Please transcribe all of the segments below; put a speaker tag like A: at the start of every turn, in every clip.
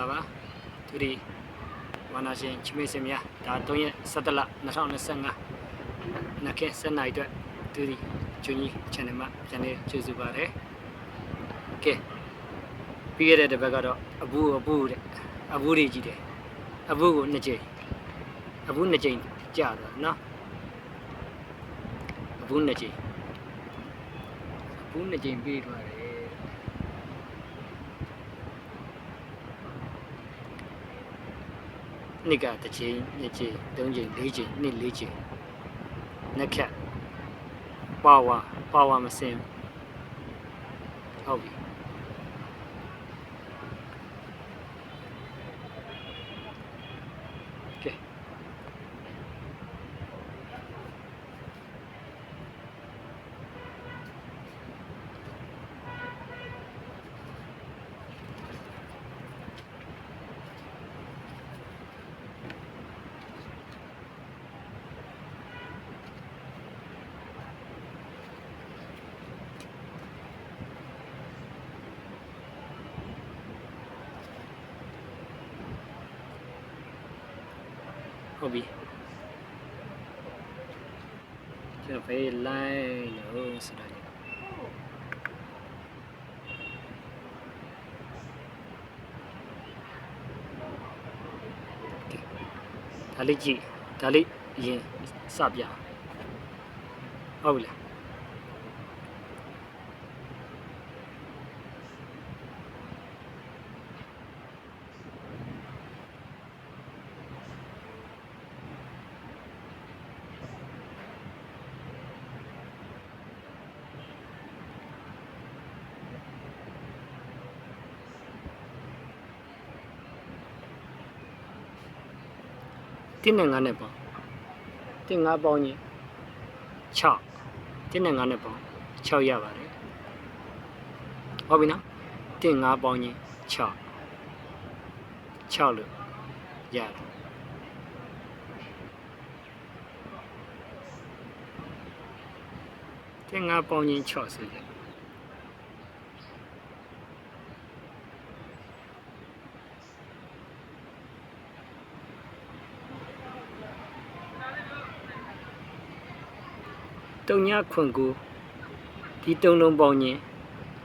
A: လာပါသူဒီဝါနာရှင်ချမေစင်များဒါ3ရက်17လ2025နက်ခဲ7နိုင်အတွက်သူဒီကျွန်းကြီး channel မှာပြန်လေးကျေးဇူးပါတယ်ကဲပြီးရတဲ့တစ်ပတ်ကတော့အဘူးအဘူးတဲ့အဘူးတွေကြီးတယ်အဘူးကိုနှစ်ကြိမ်အဘူးနှစ်ကြိမ်ကြာတော့နော်အဘူးနှစ်ကြိမ်အဘူးနှစ်ကြိမ်ပြီးသွားတယ် နှစ်ကတစ်ချိန်နှစ်ချိန်သုံးချိန်လေးချိန်နှစ်လေးချိန်နှစ်ခက်ပါဝါပါဝါမစင်ဟုတ်ပြီကဲ ဟုတ်ပြီကျွန်တော်ဖေးလိုင်းလို့ဆိုတာညဒါလေးကြည့်ဒါလေးအရင်စပြဟု တ်ပြီလားတင်းနဲ့ငါနဲ့ပေါ့တင်းငါပေါင်းရင်6တင်းနဲ့ငါနဲ့ပေါင်း6ရပါတယ်ဟုတ်ပြီနော်တင်းငါပေါင်းရင်6 6လို့ရတယ်တင်းငါပေါင်းရင်6ဆိုရ တုံညာခွန်ကိုဒီတုံလုံးပေါင်းရင်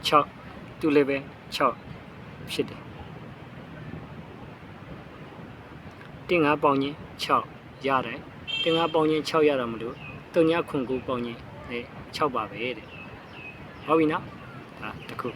A: 6သူလည်းပဲ6ဖြစ်တယ်တင်ငါပေါင်းချင်း6ရတယ်တင်ငါပေါင်းချင်း6ရတာမလို့တုံညာခွန်ကူပေါင်းချင်းအဲ6ပါပဲတဲ့ဟုတ်ပြီနော်ဒါတစ်ခု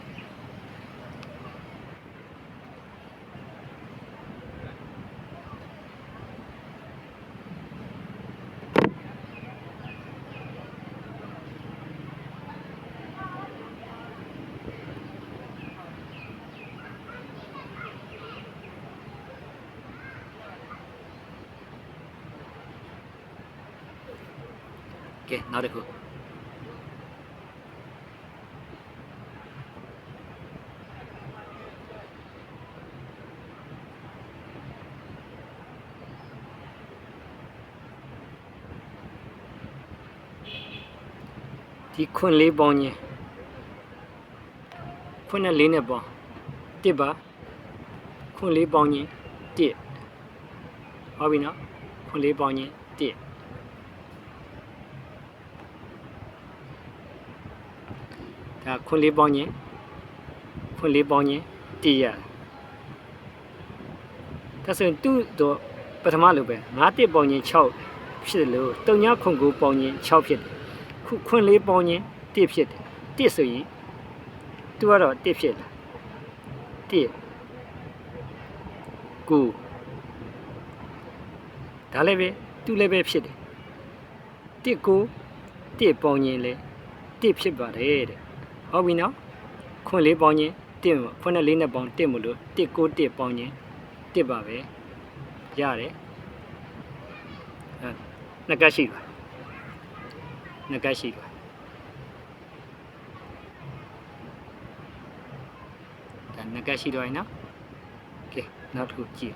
A: ကဲနောက်တစ်ခုဒီခွန်းလေးပေါင်းချင်းခွန်းနဲ့လေးနဲ့ပေါင်းတစ်ပါခွန်းလေးပေါင်းချင်းတစ်ဟုတ်ပြီနော်ခွန်းလေးပေါင်းချင်းတစ် ဒါ ခွန်းလေးပေါင်းချင်းခွန်းလေးပေါင်းချင်းတည်ရဒါဆိုရင်သူ့တော့ပထမလိုပဲ9တစ်ပေါင်းချင်း6ဖြစ်တယ်လို့တုံညာခွန်ကိုပေါင်းချင်း6ဖြစ်တယ်ခုခွန်းလေးပေါင်းချင်း1ဖြစ်တယ်1ဆိုရင်သူကတော့1ဖြစ်လာ1ကိုဒါလည်းပဲသူလည်းပဲဖြစ်တယ်1ကို1ပေါင်းချင်းလဲ1ဖြစ်ပါတယ်တဲ့ ဟုတ်ပြီနော်ခွန်းလေးပေါင်းချင်းတစ်ခွန်းနဲ့လေးနဲ့ပေါင်းတစ်မလို့တစ်ကိုတစ်ပေါင်းချင်းတစ်ပါပဲရတယ်အဲနှစ်ကတ်ရှိပါနှစ်ကတ်ရှိပါဒါနှစ်ကတ်ရှိတော့ရင်နော်ကဲနောက်တစ်ခုကြည့်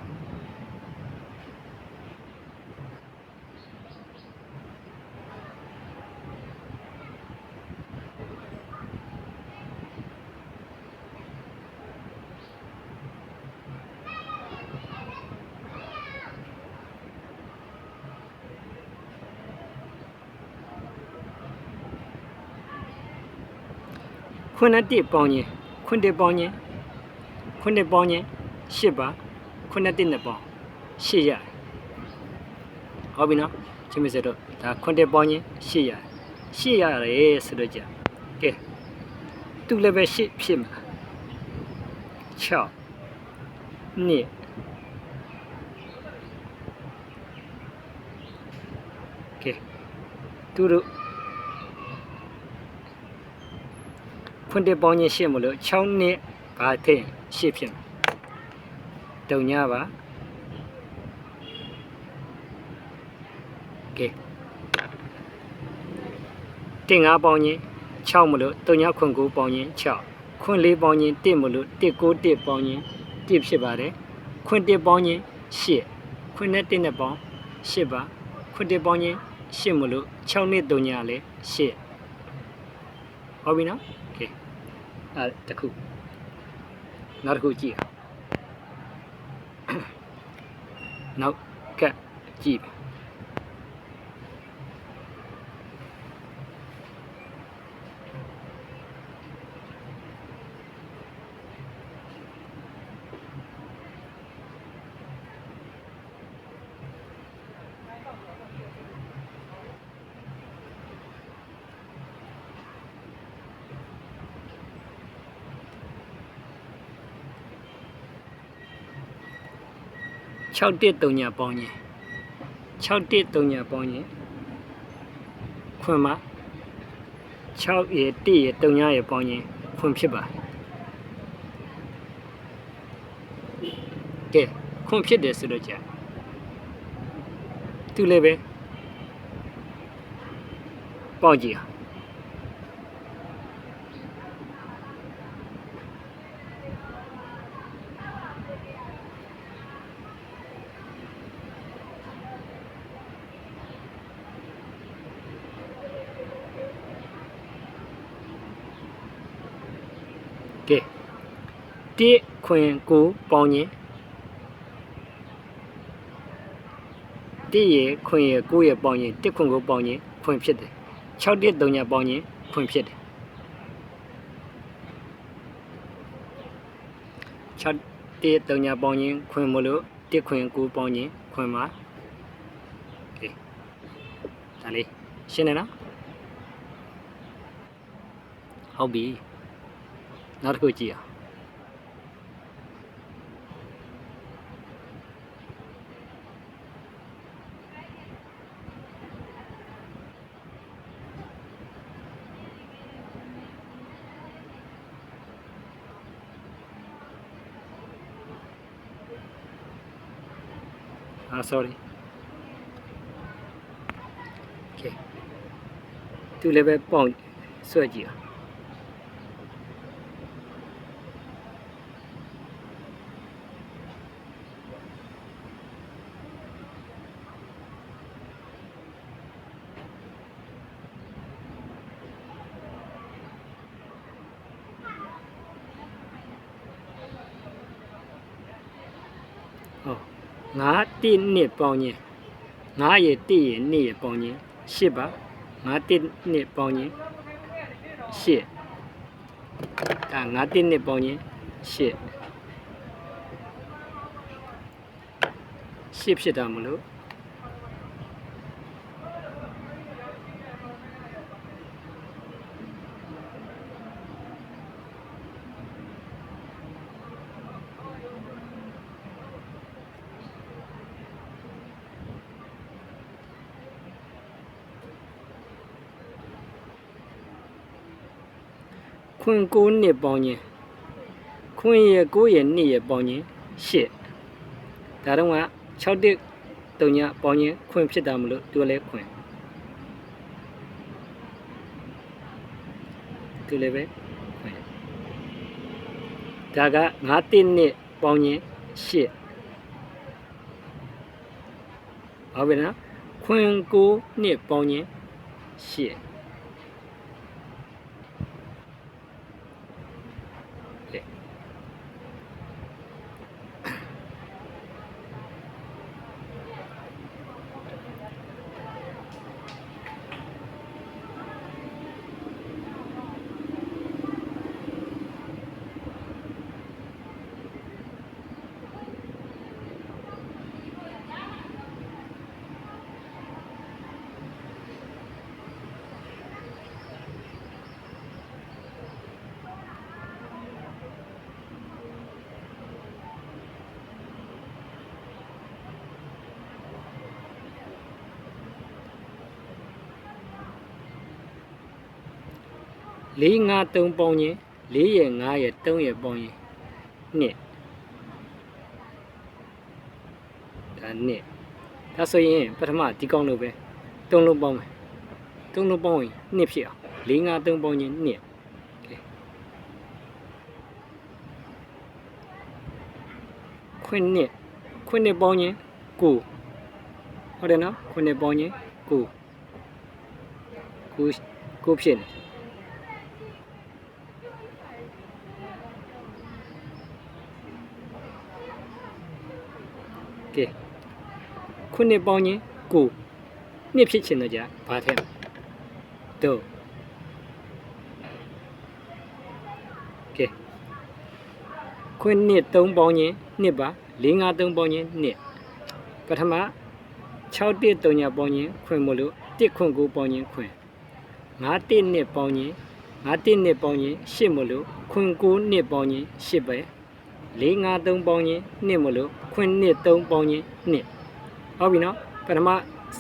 A: ခွန်းနဲ့တစ်ပေါင်းရင်ခွန်းတစ်ပေါင်းရင်ခွန်းတစ်ပေါင်းရင်ရှစ်ပါခွန်းနဲ့တစ်နဲ့ပေါင်းရှစ်ရတယ်ဟုတ်ပြီနော်ချင်းမစတော့ဒါခွန်းတစ်ပေါင်းရင်ရှစ်ရတယ်ရှစ်ရတယ်ဆိုတော့ကြာကဲသူလည်းပဲရှစ်ဖြစ်မှာ6နှစ်ကဲသူတို့ ခွန်းတစ်ပေါင်းရင်ရှစ်မလို့6နှစ်ဘာထင်ရှစ်ဖြစ်မှာတုံညာပါကဲတင်ငါပေါင်းရင်6မလို့တုံညာခွန်9ပေါင်းရင်6ခွန်း4ပေါင်းရင်1မလို့1 9 1ပေါင်းရင်1ဖြစ်ပါတယ်ခွန်း1ပေါင်းရင်8ခွန်းနဲ့1နဲ့ပေါင်း8ပါခွန်း1ပေါင်းရင်8မလို့6နဲ့တုံညာလည်း8ဟုတ်ပြီနော်ကဲ အဲ့တခုနောက်တစ်ခုကြည့်အောင်နောက်ကတ်ကြည့်ပါ 6တစ်တုံညာပေါင်းရင်6တစ်တုံညာပေါင်းရင်ခွန်းမှာ6ရေ1ရေတုံညာရေပေါင်းရင်ခွန်းဖြစ်ပါကဲခွန်းဖြစ်တယ်ဆိုတော့ကြာသူလည်းပဲပေါက်ကြည့် တိခွင်ကိုပေါင်းရင်တိရခွင်ရကိုရပေါင်းရင်တစ်ခွင်ကိုပေါင်းရင်ခွင်ဖြစ်တယ်6တစ်3ညပေါင်းရင်ခွင်ဖြစ်တယ်6တစ်3ညပေါင်းရင်ခွင်မလို့တစ်ခွင်ကိုပေါင်းရင်ခွင်မှာကဲဒါလေးရှင်းနေနော်ဟုတ်ပြီနောက်တစ်ခုကြည့်အောင် sorry okay သူလည်းပဲပေါင်ဆွဲကြည့်အောင် 1နှစ်ပေါင်းခြင်း9ရဲ့1ရဲ့2ရဲ့ပေါင်းခြင်း10ပါ9တစ်နှစ်ပေါင်းခြင်း10ဒါ9တစ်နှစ်ပေါင်းခြင်း10 10ဖြစ်တာမလို့ ခွင်ကိုးနှစ်ပေါင်းရင်ခွင်ရဲ့ကိုးရဲ့နှစ်ရဲ့ပေါင်းရင်ရှစ်ဒါတော့က6တစ်တုံညပေါင်းရင်ခွင်ဖြစ်တာမလို့သူကလည်းခွင်သူလည်းပဲခွင်ဒါက9တစ်နှစ်ပေါင်းရင်ရှစ်ဟုတ်ပြီနော်ခွင်ကိုးနှစ်ပေါင်းရင်ရှစ် 4 5 3ပေါင်းရင်4ရဲ့5ရဲ့3ရဲ့ပေါင်းရင်နှစ်ဒါနှစ်ဒါဆိုရင်ပထမဒီကောင်းလို့ပဲ3လုံးပေါင်းမယ်3လုံးပေါင်းရင်နှစ်ဖြစ်အောင်4 5 3ပေါင်းရင်နှစ်ကဲခွင်းနှစ်ခွင်းနှစ်ပေါင်းရင်9ဟုတ်တယ်နော်ခွင်းနှစ်ပေါင်းရင်9 9 9ဖြစ်နေ ကဲခုနှစ်ပေါင်းရင်ကိုနှစ်ဖြစ်ချင်တော့じゃဘာထက်တော့ကဲခွနှစ်3ပေါင်းရင်နှစ်ပါ4 5 3ပေါင်းရင်နှစ်ပထမ6တစ်3ညပေါင်းရင်ခွင်မလို့1ခွင်9ပေါင်းရင်ခွင်9တစ်နှစ်ပေါင်းရင်9တစ်နှစ်ပေါင်းရင်8မလို့ခွင်9နှစ်ပေါင်းရင်8ပဲ4 5 3ပေါင်းရင်နှစ်မလို့ ခွင်နှစ်3ပေါင်းရင်နှစ်ဟုတ်ပြီနော်ပထမ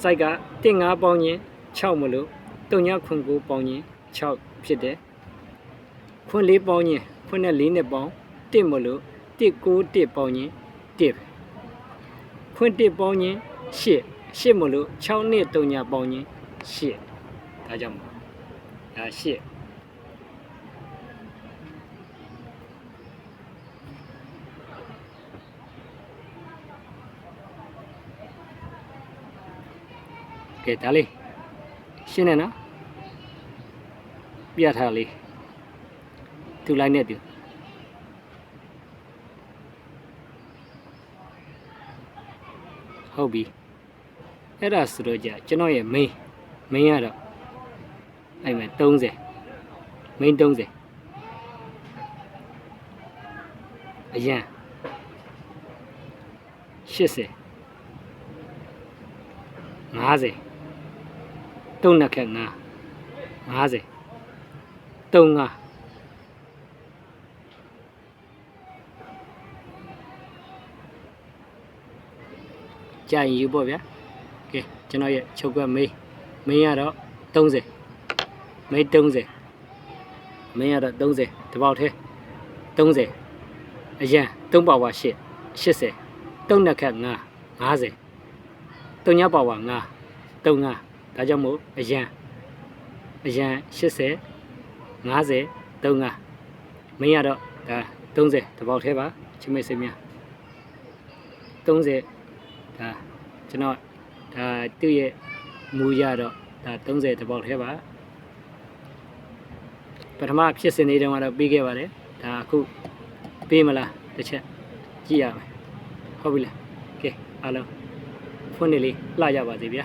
A: စိုက်က1 5ပေါင်းရင်6မလို့3ညခွင်9ပေါင်းရင်6ဖြစ်တယ်ခွင်4ပေါင်းရင်ခွင်နဲ့4နှစ်ပေါင်း1မလို့1 9 1ပေါင်းရင်1ပဲခွင်1ပေါင်းရင်8 8မလို့6နှစ်3ညပေါင်းရင်8ဒါကြောင့်မို့ဒါ8 ကဲဒါလေးရှင်းနေနော်ပြထားလေးသူလိုက်နဲ့သူဟုတ်ပြီအဲ့ဒါဆိုတော့じゃကျွန်တော်ရဲ့ main main ကတော့အဲ့မဲ့30 main 30အရန်80 50 တုံးနှစ်ခက်9 50တုံး9ကြာရင်ယူပေါ့ဗျာကဲကျွန်တော်ရဲ့ချုပ်ကွက်မေးမင်းကတော့30မေး30မင်းကတော့30ဒီပေါက်ထဲ30အရန်3ပါဝါ8 80တုံးနှစ်ခက်9 50တုံညပါဝါ9 35 ဒါကြောင့်မို့အရန်အရန်80 50 35မင်းရတော့ဒါ30တပေါက်ထဲပါချမိတ်စိတ်များ30ဒါကျွန်တော်ဒါသူ့ရဲ့မူရတော့ဒါ30တပေါက်ထဲပါပထမဖြစ်စဉ်လေးတုန်းကတော့ပြီးခဲ့ပါတယ်ဒါအခုပေးမလားတစ်ချက်ကြည့်ရမယ်ဟုတ်ပြီလားကဲအားလုံးဖွင့်နေလေးလှကြပါစေဗျာ